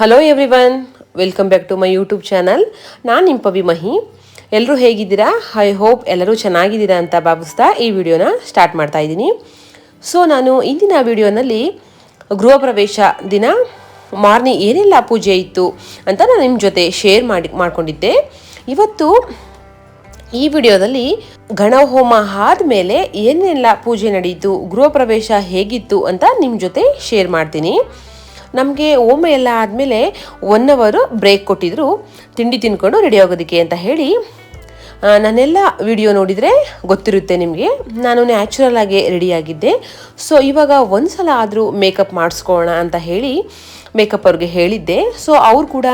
Hello everyone welcome back to my YouTube channel ನಾನು ನಿಮ್ಮ ಪವಿ ಮಹಿ. ಎಲ್ಲರೂ ಹೇಗಿದ್ದೀರಾ? ಐ ಹೋಪ್ ಎಲ್ಲರೂ ಚೆನ್ನಾಗಿದ್ದೀರಾ ಅಂತ ಭಾವಿಸ್ತಾ ಈ ವಿಡಿಯೋನ ಸ್ಟಾರ್ಟ್ ಮಾಡ್ತಾ ಇದ್ದೀನಿ. ಸೊ ನಾನು ಇಂದಿನ ವಿಡಿಯೋನಲ್ಲಿ ಗೃಹ ಪ್ರವೇಶ ದಿನ ಮಾರ್ನಿಂಗ್ ಏನೆಲ್ಲ ಪೂಜೆ ಇತ್ತು ಅಂತ ನಾನು ನಿಮ್ಮ ಜೊತೆ ಶೇರ್ ಮಾಡಿ, ಮಾಡಿಕೊಂಡಿದ್ದೆ. ಇವತ್ತು ಈ ವಿಡಿಯೋದಲ್ಲಿ ಗಣಹೋಮ ಆದಮೇಲೆ ಏನೆಲ್ಲ ಪೂಜೆ ನಡೆಯಿತು ಗೃಹ ಪ್ರವೇಶ ಹೇಗಿತ್ತು ಅಂತ ನಿಮ್ಮ ಜೊತೆ ಶೇರ್ ಮಾಡ್ತೀನಿ. ನಮಗೆ ಓಮ ಎಲ್ಲ ಆದಮೇಲೆ ಒನ್ ಅವರು ಬ್ರೇಕ್ ಕೊಟ್ಟಿದ್ರು. ತಿಂಡಿ ತಿನ್ಕೊಂಡು ರೆಡಿ ಆಗೋದಕ್ಕೆ ಅಂತ ಹೇಳಿ ನಾನೆಲ್ಲ ವಿಡಿಯೋ ನೋಡಿದರೆ ಗೊತ್ತಿರುತ್ತೆ ನಿಮಗೆ. ನಾನು ನ್ಯಾಚುರಲ್ ಆಗಿ ರೆಡಿಯಾಗಿದ್ದೆ ಸೊ ಇವಾಗ ಒಂದು ಸಲ ಆದರೂ ಮೇಕಪ್ ಮಾಡಿಸ್ಕೊಳ್ಳೋಣ ಅಂತ ಹೇಳಿ ಮೇಕಪ್ ಅವ್ರಿಗೆ ಹೇಳಿದ್ದೆ. ಸೊ ಅವ್ರು ಕೂಡ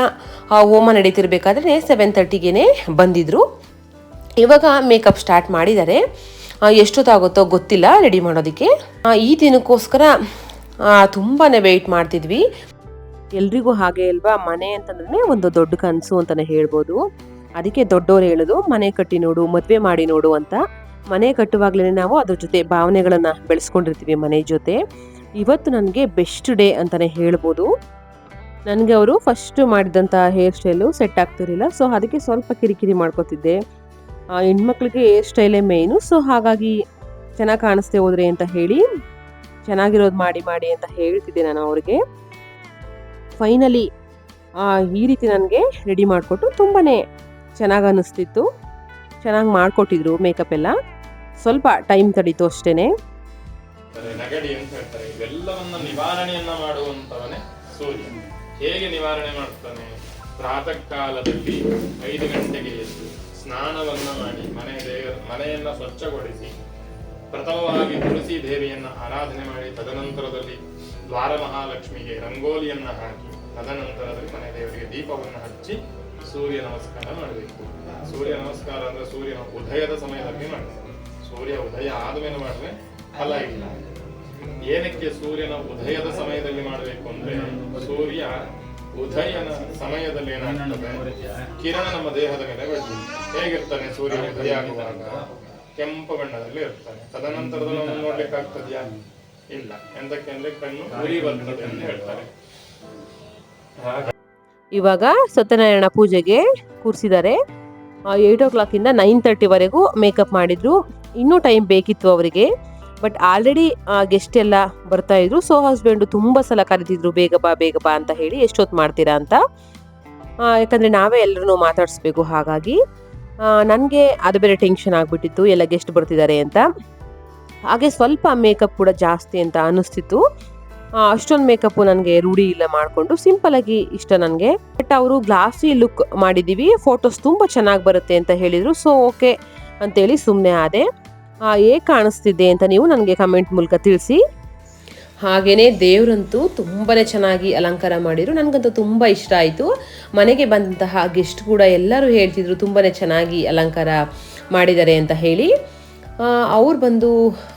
ಓಮ ನಡೀತಿರ್ಬೇಕಾದ್ರೆ ಸೆವೆನ್ ತರ್ಟಿಗೆ ಬಂದಿದ್ದರು ಇವಾಗ ಮೇಕಪ್ ಸ್ಟಾರ್ಟ್ ಮಾಡಿದ್ದಾರೆ. ಎಷ್ಟೊತ್ತಾಗುತ್ತೋ ಗೊತ್ತಿಲ್ಲ ರೆಡಿ ಮಾಡೋದಕ್ಕೆ. ಈ ದಿನಕ್ಕೋಸ್ಕರ ತುಂಬಾ ವೆಯ್ಟ್ ಮಾಡ್ತಿದ್ವಿ. ಎಲ್ರಿಗೂ ಹಾಗೆ ಅಲ್ವಾ, ಮನೆ ಅಂತಂದ್ರೆ ಒಂದು ದೊಡ್ಡ ಕನಸು ಅಂತಾನೆ ಹೇಳ್ಬೋದು. ಅದಕ್ಕೆ ದೊಡ್ಡವ್ರು ಹೇಳೋದು, ಮನೆ ಕಟ್ಟಿ ನೋಡು, ಮದುವೆ ಮಾಡಿ ನೋಡು ಅಂತ. ಮನೆ ಕಟ್ಟುವಾಗ್ಲೇ ನಾವು ಅದ್ರ ಜೊತೆ ಭಾವನೆಗಳನ್ನ ಬೆಳೆಸ್ಕೊಂಡಿರ್ತೀವಿ ಮನೆ ಜೊತೆ. ಇವತ್ತು ನನಗೆ ಬೆಸ್ಟ್ ಡೇ ಅಂತಾನೆ ಹೇಳ್ಬೋದು. ನನಗೆ ಅವರು ಫಸ್ಟ್ ಮಾಡಿದಂಥ ಹೇರ್ ಸ್ಟೈಲು ಸೆಟ್ ಆಗ್ತಿರಲಿಲ್ಲ ಸೊ ಅದಕ್ಕೆ ಸ್ವಲ್ಪ ಕಿರಿಕಿರಿ ಮಾಡ್ಕೋತಿದ್ದೆ. ಹೆಣ್ಮಕ್ಳಿಗೆ ಹೇರ್ ಸ್ಟೈಲೇ ಮೇಯ್ನು ಸೊ ಹಾಗಾಗಿ ಚೆನ್ನಾಗಿ ಕಾಣಿಸ್ತೇ ಹೋದ್ರೆ ಅಂತ ಹೇಳಿ ಚೆನ್ನಾಗಿರೋದು ಮಾಡಿ ಮಾಡಿ ಅಂತ ಹೇಳ್ತಿದ್ದೆ ನಾನು ಅವ್ರಿಗೆ. ಫೈನಲಿ ಈ ರೀತಿ ನನಗೆ ರೆಡಿ ಮಾಡಿಕೊಟ್ಟು ತುಂಬಾ ಚೆನ್ನಾಗಿ ಅನ್ನಿಸ್ತಿತ್ತು. ಚೆನ್ನಾಗಿ ಮಾಡಿಕೊಟ್ಟಿದ್ರು ಮೇಕಪ್ ಎಲ್ಲ. ಸ್ವಲ್ಪ ಟೈಮ್ ತಡೀತು ಅಷ್ಟೇ ನಗಡಿ ಅಂತ ಹೇಳ್ತಾರೆ? ಸೂರ್ಯ. ಹೇಗೆ ನಿವಾರಣೆ ಮಾಡ್ತಾನೆ? ಪ್ರಾತಃ ಕಾಲದಲ್ಲಿ ಐದು ಗಂಟೆಗೆ ಎದ್ದು ಸ್ನಾನವನ್ನ ಮಾಡಿ ಮನೆ ದೇವ ಮನೆಯನ್ನ ಸ್ವಚ್ಛಗೊಳಿಸಿ ಪ್ರಥಮವಾಗಿ ತುಳಸಿ ದೇವಿಯನ್ನ ಆರಾಧನೆ ಮಾಡಿ, ತದನಂತರದಲ್ಲಿ ದ್ವಾರ ಮಹಾಲಕ್ಷ್ಮಿಗೆ ರಂಗೋಲಿಯನ್ನ ಹಾಕಿ, ತದನಂತರದಲ್ಲಿ ಮನೆ ದೇವರಿಗೆ ದೀಪವನ್ನು ಹಚ್ಚಿ ಸೂರ್ಯ ನಮಸ್ಕಾರ ಮಾಡಬೇಕು. ಸೂರ್ಯ ನಮಸ್ಕಾರ ಅಂದ್ರೆ ಸೂರ್ಯನ ಉದಯದ ಸಮಯದಲ್ಲಿ ಮಾಡಬೇಕು ಸೂರ್ಯ ಉದಯ ಆದ್ಮೇಲೆ ಮಾಡಿದ್ರೆ ಫಲ ಇಲ್ಲ. ಏನಕ್ಕೆ ಸೂರ್ಯನ ಉದಯದ ಸಮಯದಲ್ಲಿ ಮಾಡಬೇಕು ಅಂದ್ರೆ ಸೂರ್ಯ ಉದಯನ ಸಮಯದಲ್ಲಿ ಏನಾಗ್ತದೆ? ಕಿರಣ ನಮ್ಮ ದೇಹದ ಮೇಲೆ ಬರ್ತದೆ ಹೇಗಿರ್ತಾನೆ ಸೂರ್ಯ ಉದಯ ಆಗುವಾಗ? ಕೆಂಪು ಬಣ್ಣದಲ್ಲಿ ಇರ್ತಾನೆ ತದನಂತರದಲ್ಲಿ ಅವನು ನೋಡ್ಲಿಕ್ಕೆ ಆಗ್ತದ್ಯಾ ಇಲ್ಲ. ಎಂತಕ್ಕೆ ಅಂದ್ರೆ ಕಣ್ಣು ಉರಿ ಬರ್ತದೆ ಅಂತ ಹೇಳ್ತಾರೆ. ಇವಾಗ ಸತ್ಯನಾರಾಯಣ ಪೂಜೆಗೆ ಕೂರಿಸಿದ್ದಾರೆ. ಏಯ್ಟ್ ಓ ಕ್ಲಾಕಿಂದ ನೈನ್ ತರ್ಟಿವರೆಗೂ ಮೇಕಪ್ ಮಾಡಿದ್ರು. ಇನ್ನೂ ಟೈಮ್ ಬೇಕಿತ್ತು ಅವರಿಗೆ. ಬಟ್ ಆಲ್ರೆಡಿ ಗೆಸ್ಟ್ ಎಲ್ಲ ಬರ್ತಾ ಇದ್ರು. ಸೊ ಹಸ್ಬೆಂಡು ತುಂಬ ಸಲ ಕರೆದಿದ್ರು ಬೇಗ ಬಾ ಬೇಗ ಬಾ ಅಂತ ಹೇಳಿ ಎಷ್ಟೊತ್ತು ಮಾಡ್ತೀರಾ ಅಂತ. ಯಾಕಂದರೆ ಯಾಕಂದ್ರೆ ನಾವೇ ಎಲ್ಲರೂ ಮಾತಾಡಿಸ್ಬೇಕು ಹಾಗಾಗಿ. ನನಗೆ ಅದು ಬೇರೆ ಟೆನ್ಷನ್ ಆಗಿಬಿಟ್ಟಿತ್ತು, ಎಲ್ಲ ಗೆಸ್ಟ್ ಬರ್ತಿದ್ದಾರೆ ಅಂತ. ಹಾಗೆ ಸ್ವಲ್ಪ ಮೇಕಪ್ ಕೂಡ ಜಾಸ್ತಿ ಅಂತ ಅನ್ನಿಸ್ತಿತ್ತು ಅಷ್ಟೊಂದು ಮೇಕಪ್ಪು ನನಗೆ ರೂಢಿ ಇಲ್ಲ ಮಾಡಿಕೊಂಡು ಸಿಂಪಲಾಗಿ ಇಷ್ಟ ನನಗೆ. ಬಟ್ ಅವರು ಗ್ಲಾಸಿ ಲುಕ್ ಮಾಡಿದ್ದೀವಿ ಫೋಟೋಸ್ ತುಂಬ ಚೆನ್ನಾಗಿ ಬರುತ್ತೆ ಅಂತ ಹೇಳಿದರು. ಸೊ ಓಕೆ ಅಂತೇಳಿ ಸುಮ್ಮನೆ ಆದೆ. ಹೇಗೆ ಕಾಣಿಸ್ತಿದೆ ಅಂತ ನೀವು ನನಗೆ ಕಮೆಂಟ್ ಮೂಲಕ ತಿಳಿಸಿ. ಹಾಗೆಯೇ ದೇವರಂತೂ ತುಂಬಾ ಚೆನ್ನಾಗಿ ಅಲಂಕಾರ ಮಾಡಿದ್ರು. ನನಗಂತೂ ತುಂಬ ಇಷ್ಟ ಆಯಿತು. ಮನೆಗೆ ಬಂದಂತಹ ಗೆಸ್ಟ್ ಕೂಡ ಎಲ್ಲರೂ ಹೇಳ್ತಿದ್ರು ತುಂಬಾ ಚೆನ್ನಾಗಿ ಅಲಂಕಾರ ಮಾಡಿದ್ದಾರೆ ಅಂತ ಹೇಳಿ. ಅವ್ರು ಬಂದು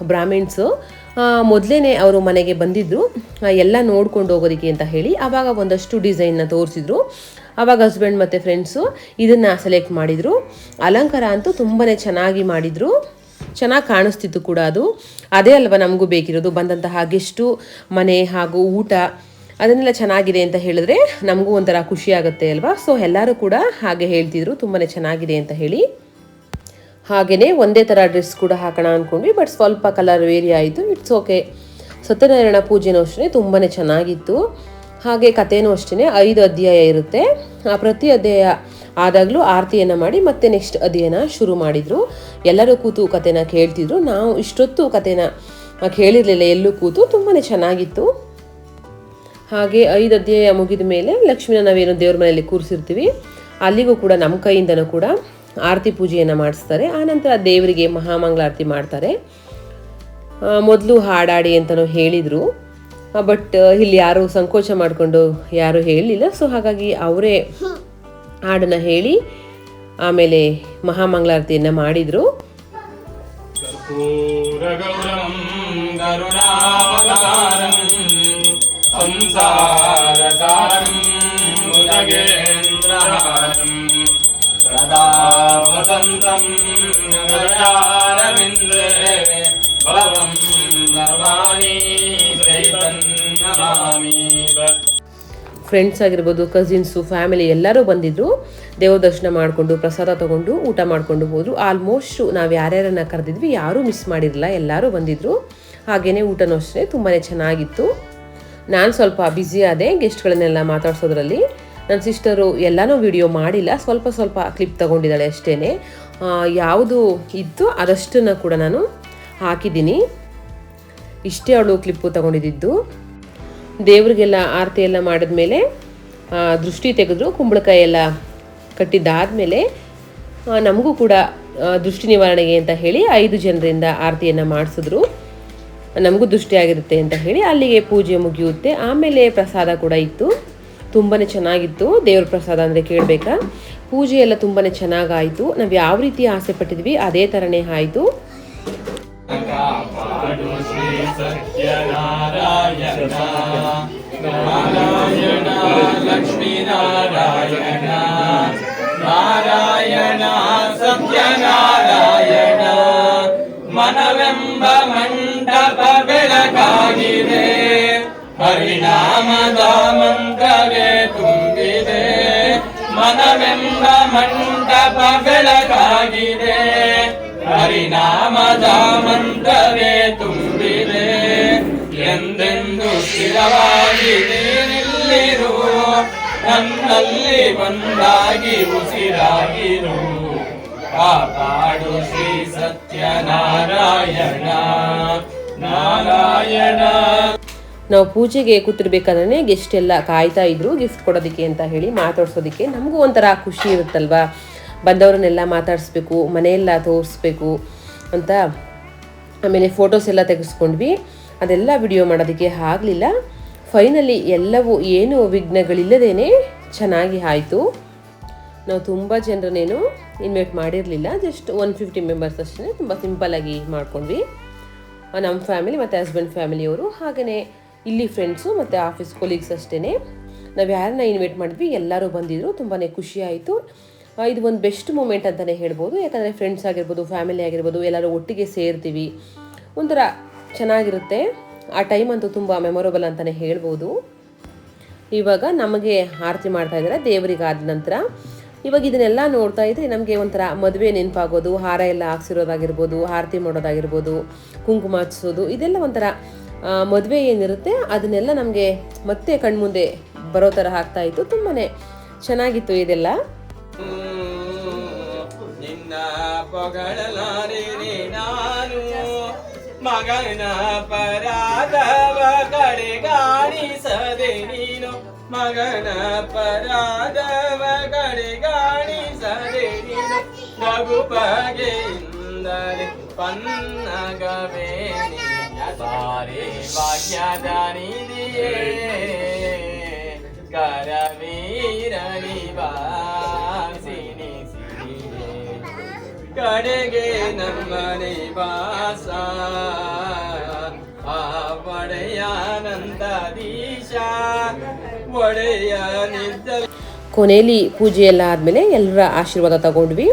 ಬ್ರಾಹ್ಮಿಣ್ಸು ಮೊದಲೇ ಅವರು ಮನೆಗೆ ಬಂದಿದ್ದರು ಎಲ್ಲ ನೋಡ್ಕೊಂಡು ಹೋಗೋದಕ್ಕೆ ಅಂತ ಹೇಳಿ ಆವಾಗ ಒಂದಷ್ಟು ಡಿಸೈನ್ನ ತೋರಿಸಿದ್ರು. ಆವಾಗ ಹಸ್ಬೆಂಡ್ ಮತ್ತು ಫ್ರೆಂಡ್ಸು ಇದನ್ನು ಸೆಲೆಕ್ಟ್ ಮಾಡಿದರು. ಅಲಂಕಾರ ಅಂತೂ ತುಂಬಾ ಚೆನ್ನಾಗಿ ಮಾಡಿದರು. ಚೆನ್ನಾಗಿ ಕಾಣಿಸ್ತಿತ್ತು ಕೂಡ ಅದು. ಅದೇ ಅಲ್ವಾ ನಮಗೂ ಬೇಕಿರೋದು ಬಂದಂತಹ ಗೆಸ್ಟು ಮನೆ ಹಾಗೂ ಊಟ, ಅದನ್ನೆಲ್ಲ ಚೆನ್ನಾಗಿದೆ ಅಂತ ಹೇಳಿದ್ರೆ ನಮಗೂ ಒಂಥರ ಖುಷಿ ಆಗುತ್ತೆ ಅಲ್ವಾ? ಸೊ ಎಲ್ಲರೂ ಕೂಡ ಹಾಗೆ ಹೇಳ್ತಿದ್ರು ತುಂಬಾ ಚೆನ್ನಾಗಿದೆ ಅಂತ ಹೇಳಿ. ಹಾಗೆಯೇ ಒಂದೇ ಥರ ಡ್ರೆಸ್ ಕೂಡ ಹಾಕೋಣ ಅಂದ್ಕೊಂಡ್ವಿ ಬಟ್ ಸ್ವಲ್ಪ ಕಲರ್ ವೇರಿ ಆಯಿತು. ಇಟ್ಸ್ ಓಕೆ ಸತ್ಯನಾರಾಯಣ ಪೂಜೆನೂ ಅಷ್ಟೇ ತುಂಬಾ ಚೆನ್ನಾಗಿತ್ತು. ಹಾಗೆ ಕಥೆನೂ ಅಷ್ಟೇ ಐದು ಅಧ್ಯಾಯ ಇರುತ್ತೆ. ಆ ಪ್ರತಿ ಅಧ್ಯಾಯ ಆದಾಗಲೂ ಆರತಿಯನ್ನು ಮಾಡಿ ಮತ್ತೆ ನೆಕ್ಸ್ಟ್ ಅಧ್ಯಯನ ಶುರು ಮಾಡಿದರು. ಎಲ್ಲರೂ ಕೂತು ಕಥೆನ ಕೇಳ್ತಿದ್ರು. ನಾವು ಇಷ್ಟೊತ್ತು ಕಥೆನ ಕೇಳಿರಲಿಲ್ಲ, ಎಲ್ಲೂ ಕೂತು. ತುಂಬಾ ಚೆನ್ನಾಗಿತ್ತು. ಹಾಗೆ ಐದು ಅಧ್ಯಾಯ ಮುಗಿದ ಮೇಲೆ ಲಕ್ಷ್ಮೀನ ನಾವೇನು ದೇವ್ರ ಮನೆಯಲ್ಲಿ ಕೂರಿಸಿರ್ತೀವಿ, ಅಲ್ಲಿಗೂ ಕೂಡ ನಮ್ಮ ಕೈಯಿಂದನೂ ಕೂಡ ಆರತಿ ಪೂಜೆಯನ್ನು ಮಾಡಿಸ್ತಾರೆ. ಆನಂತರ ದೇವರಿಗೆ ಮಹಾಮಂಗಳಾರತಿ ಮಾಡ್ತಾರೆ. ಮೊದಲು ಹಾಡಾಡಿ ಅಂತಲೂ ಹೇಳಿದರು. ಬಟ್ ಇಲ್ಲಿ ಯಾರು ಸಂಕೋಚ ಮಾಡಿಕೊಂಡು ಯಾರು ಹೇಳಲಿಲ್ಲ. ಸೊ ಹಾಗಾಗಿ ಅವರೇ ಹಾಡನ್ನು ಹೇಳಿ ಆಮೇಲೆ ಮಹಾಮಂಗಳಾರತಿಯನ್ನು ಮಾಡಿದರು. ಬಲವಂ ಸರ್ವಾಣಿ ಚೈತನ್ಯ ಫ್ರೆಂಡ್ಸ್ ಆಗಿರ್ಬೋದು ಕಸಿನ್ಸು ಫ್ಯಾಮಿಲಿ ಎಲ್ಲರೂ ಬಂದಿದ್ದರು ದೇವ ದರ್ಶನ ಮಾಡಿಕೊಂಡು, ಪ್ರಸಾದ ತೊಗೊಂಡು, ಊಟ ಮಾಡಿಕೊಂಡು ಹೋದರು. ಆಲ್ಮೋಸ್ಟ್ ನಾವು ಯಾರ್ಯಾರನ್ನು ಕರೆದಿದ್ವಿ, ಯಾರೂ ಮಿಸ್ ಮಾಡಿರಲಿಲ್ಲ. ಎಲ್ಲರೂ ಬಂದಿದ್ದರು ಹಾಗೆಯೇ ಊಟನೂ ಅಷ್ಟೇ ತುಂಬಾ ಚೆನ್ನಾಗಿತ್ತು. ನಾನು ಸ್ವಲ್ಪ ಬ್ಯುಸಿ ಆದೆ ಗೆಸ್ಟ್ಗಳನ್ನೆಲ್ಲ ಮಾತಾಡ್ಸೋದ್ರಲ್ಲಿ. ನನ್ನ ಸಿಸ್ಟರು ಎಲ್ಲನೂ ವಿಡಿಯೋ ಮಾಡಿಲ್ಲ. ಸ್ವಲ್ಪ ಸ್ವಲ್ಪ ಕ್ಲಿಪ್ ತಗೊಂಡಿದ್ದಾಳೆ ಅಷ್ಟೇ ಯಾವುದು ಇತ್ತು ಅದಷ್ಟನ್ನು ಕೂಡ ನಾನು ಹಾಕಿದ್ದೀನಿ. ಇಷ್ಟೇ ಅವಳು ಕ್ಲಿಪ್ಪು ತಗೊಂಡಿದ್ದು. ದೇವ್ರಿಗೆಲ್ಲ ಆರತಿ ಎಲ್ಲ ಮಾಡಿದ್ಮೇಲೆ ದೃಷ್ಟಿ ತೆಗೆದ್ರು, ಕುಂಬಳಕಾಯಿ ಎಲ್ಲ ಕಟ್ಟಿದ್ದಾದಮೇಲೆ ನಮಗೂ ಕೂಡ ದೃಷ್ಟಿ ನಿವಾರಣೆಗೆ ಅಂತ ಹೇಳಿ ಐದು ಜನರಿಂದ ಆರತಿಯನ್ನು ಮಾಡಿಸಿದ್ರು. ನಮಗೂ ದೃಷ್ಟಿ ಆಗಿರುತ್ತೆ ಅಂತ ಹೇಳಿ ಅಲ್ಲಿಗೆ ಪೂಜೆ ಮುಗಿಯುತ್ತೆ. ಆಮೇಲೆ ಪ್ರಸಾದ ಕೂಡ ಇತ್ತು. ತುಂಬಾ ಚೆನ್ನಾಗಿತ್ತು. ದೇವ್ರ ಪ್ರಸಾದ ಅಂದರೆ ಕೇಳಬೇಕಾ? ಪೂಜೆ ಎಲ್ಲ ತುಂಬಾ ಚೆನ್ನಾಗಾಯಿತು. ನಾವು ಯಾವ ರೀತಿ ಆಸೆ ಪಟ್ಟಿದ್ವಿ, ಅದೇ ಥರನೇ ಆಯಿತು. ಕಾಪಾಡು ಶ್ರೀ ಸತ್ಯನಾರಾಯಣ ನಾರಾಯಣ ಲಕ್ಷ್ಮೀ ನಾರಾಯಣ ನಾರಾಯಣ ಸತ್ಯನಾರಾಯಣ ಮನವೆಂಬ ಮಂಟಪ ಬೆಳಕಾಗಿದೆ ಪರಿಣಾಮದ ಮಂತ್ರವೇ ತುಂಬಿದೆ ಮನವೆಂಬ ಮಂಟಪ ಬೆಳಕಾಗಿದೆ ಹರಿನಾಮದ ಮಂತ್ರವೇ ತುಂಬಿದೆ. ಎಂದೆಂದು ಸ್ಥಿರವಾಗಿದೆ ನಿಲ್ಲಿರು ನನ್ನಲ್ಲಿ ಬಂದಾಗಿ ಉಸಿರಾಗಿರು. ಕಾಪಾಡು ಶ್ರೀ ಸತ್ಯನಾರಾಯಣ, ನಾರಾಯಣ. ನಾವು ಪೂಜೆಗೆ ಕೂತಿರ್ಬೇಕಾದ್ರೆ ಗೆಸ್ಟ್ ಎಲ್ಲ ಕಾಯ್ತಾ ಇದ್ರು ಗಿಫ್ಟ್ ಕೊಡೋದಕ್ಕೆ ಅಂತ ಹೇಳಿ ಮಾತಾಡ್ಸೋದಕ್ಕೆ ನಮಗೂ ಒಂಥರ ಖುಷಿ ಇರುತ್ತಲ್ವಾ? ಬಂದವ್ರನ್ನೆಲ್ಲ ಮಾತಾಡಿಸ್ಬೇಕು, ಮನೆಯೆಲ್ಲ ತೋರಿಸ್ಬೇಕು ಅಂತ ಆಮೇಲೆ ಫೋಟೋಸ್ ಎಲ್ಲ ತೆಗೆಸ್ಕೊಂಡ್ವಿ. ಅದೆಲ್ಲ ವಿಡಿಯೋ ಮಾಡೋದಕ್ಕೆ ಆಗಲಿಲ್ಲ. ಫೈನಲಿ ಎಲ್ಲವೂ ಏನು ವಿಘ್ನಗಳಿಲ್ಲದೇನೆ ಚೆನ್ನಾಗಿ ಆಯಿತು. ನಾವು ತುಂಬ ಜನರನ್ನೇನು ಇನ್ವೈಟ್ ಮಾಡಿರಲಿಲ್ಲ. ಜಸ್ಟ್ ಒನ್ ಫಿಫ್ಟಿ ಮೆಂಬರ್ಸ್ ಅಷ್ಟೇ ತುಂಬ ಸಿಂಪಲ್ಲಾಗಿ ಮಾಡ್ಕೊಂಡ್ವಿ. ನಮ್ಮ ಫ್ಯಾಮಿಲಿ ಮತ್ತು ಹಸ್ಬೆಂಡ್ ಫ್ಯಾಮಿಲಿಯವರು ಹಾಗೆಯೇ ಇಲ್ಲಿ ಫ್ರೆಂಡ್ಸು ಮತ್ತು ಆಫೀಸ್ ಕೊಲೀಗ್ಸ್ ಅಷ್ಟೇ ನಾವು ಯಾರನ್ನ ಇನ್ವೈಟ್ ಮಾಡಿದ್ವಿ ಎಲ್ಲರೂ ಬಂದಿದ್ದರು ತುಂಬಾ ಖುಷಿ ಆಯಿತು. ಇದು ಒಂದು ಬೆಸ್ಟ್ ಮೂಮೆಂಟ್ ಅಂತಲೇ ಹೇಳ್ಬೋದು. ಯಾಕಂದರೆ ಫ್ರೆಂಡ್ಸ್ ಆಗಿರ್ಬೋದು ಫ್ಯಾಮಿಲಿ ಆಗಿರ್ಬೋದು, ಎಲ್ಲರೂ ಒಟ್ಟಿಗೆ ಸೇರ್ತೀವಿ. ಒಂಥರ ಚೆನ್ನಾಗಿರುತ್ತೆ. ಆ ಟೈಮ್ ಅಂತೂ ತುಂಬ ಮೆಮೊರಬಲ್ ಅಂತಲೇ ಹೇಳ್ಬೋದು. ಇವಾಗ ನಮಗೆ ಆರತಿ ಮಾಡ್ತಾ ಇದ್ದಾರೆ ದೇವರಿಗೆ ಆದ ನಂತರ. ಇವಾಗ ಇದನ್ನೆಲ್ಲ ನೋಡ್ತಾ ಇದ್ರೆ ನಮಗೆ ಒಂಥರ ಮದುವೆ ನೆನಪಾಗೋದು, ಹಾರ ಎಲ್ಲ ಹಾಕ್ಸಿರೋದಾಗಿರ್ಬೋದು, ಆರತಿ ಮಾಡೋದಾಗಿರ್ಬೋದು, ಕುಂಕುಮ ಹಚ್ಸೋದು, ಇದೆಲ್ಲ ಒಂಥರ ಮದುವೆ ಏನಿರುತ್ತೆ, ಅದನ್ನೆಲ್ಲ ನಮಗೆ ಮತ್ತೆ ಕಣ್ಮುಂದೆ ಬರೋ ಥರ ಆಗ್ತಾ ಇತ್ತು. ತುಂಬಾ ಚೆನ್ನಾಗಿತ್ತು ಇದೆಲ್ಲ. ನಿನ್ನ ಪೊಗಳಲಾರೆ ನಾನು. ಮಗನ ಪರಾಧವ ಕಡೆಗಾಣಿಸದೆ ನೀನು. ಮಗನ ಪರಾಧವ ಕಡೆಗಾಣಿಸದೆ ನೀನು. ರಘುಪಗೆಯಿಂದಲೇ ಪನ್ನಗವೇ ಸಾರಿ ಭಾಗ್ಯದ ನಿಧಿಯೇ ಕರವೀರನಿ ಕಡೆಗೆ ನಮ್ಮ ನಿವಾಸ ಆ ಒಡೆಯಾನಂದೀಶ ಒಡೆಯ ಕೊನೆಯಲ್ಲಿ ಪೂಜೆ ಎಲ್ಲ ಆದಮೇಲೆ ಎಲ್ಲರ ಆಶೀರ್ವಾದ ತಗೊಂಡ್ವಿ.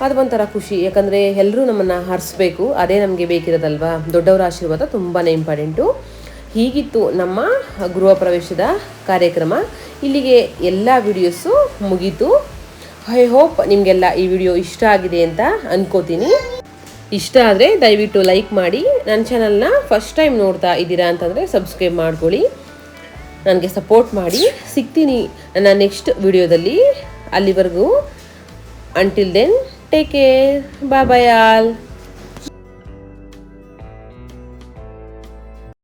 ಅದು ಒಂಥರ ಖುಷಿ. ಯಾಕಂದರೆ ಎಲ್ಲರೂ ನಮ್ಮನ್ನು ಹರಿಸ್ಬೇಕು. ಅದೇ ನಮಗೆ ಬೇಕಿರೋದಲ್ವಾ? ದೊಡ್ಡವರ ಆಶೀರ್ವಾದ ತುಂಬಾ ಇಂಪಾರ್ಟೆಂಟು. ಹೀಗಿತ್ತು ನಮ್ಮ ಗೃಹ ಪ್ರವೇಶದ ಕಾರ್ಯಕ್ರಮ. ಇಲ್ಲಿಗೆ ಎಲ್ಲ ವಿಡಿಯೋಸು ಮುಗೀತು. ಐ ಹೋಪ್ ನಿಮಗೆಲ್ಲ ಈ ವಿಡಿಯೋ ಇಷ್ಟ ಆಗಿದೆ ಅಂತ ಅನ್ಕೋತೀನಿ. ಇಷ್ಟ ಆದರೆ ದಯವಿಟ್ಟು ಲೈಕ್ ಮಾಡಿ. ನನ್ನ ಚಾನಲ್ನ ಫಸ್ಟ್ ಟೈಮ್ ನೋಡ್ತಾ ಇದ್ದೀರಾ ಅಂತಂದರೆ ಸಬ್ಸ್ಕ್ರೈಬ್ ಮಾಡ್ಕೊಳ್ಳಿ. ನನಗೆ ಸಪೋರ್ಟ್ ಮಾಡಿ. ಸಿಗ್ತೀನಿ ನನ್ನ ನೆಕ್ಸ್ಟ್ ವಿಡಿಯೋದಲ್ಲಿ ಅಲ್ಲಿವರೆಗೂ until then take care bye bye all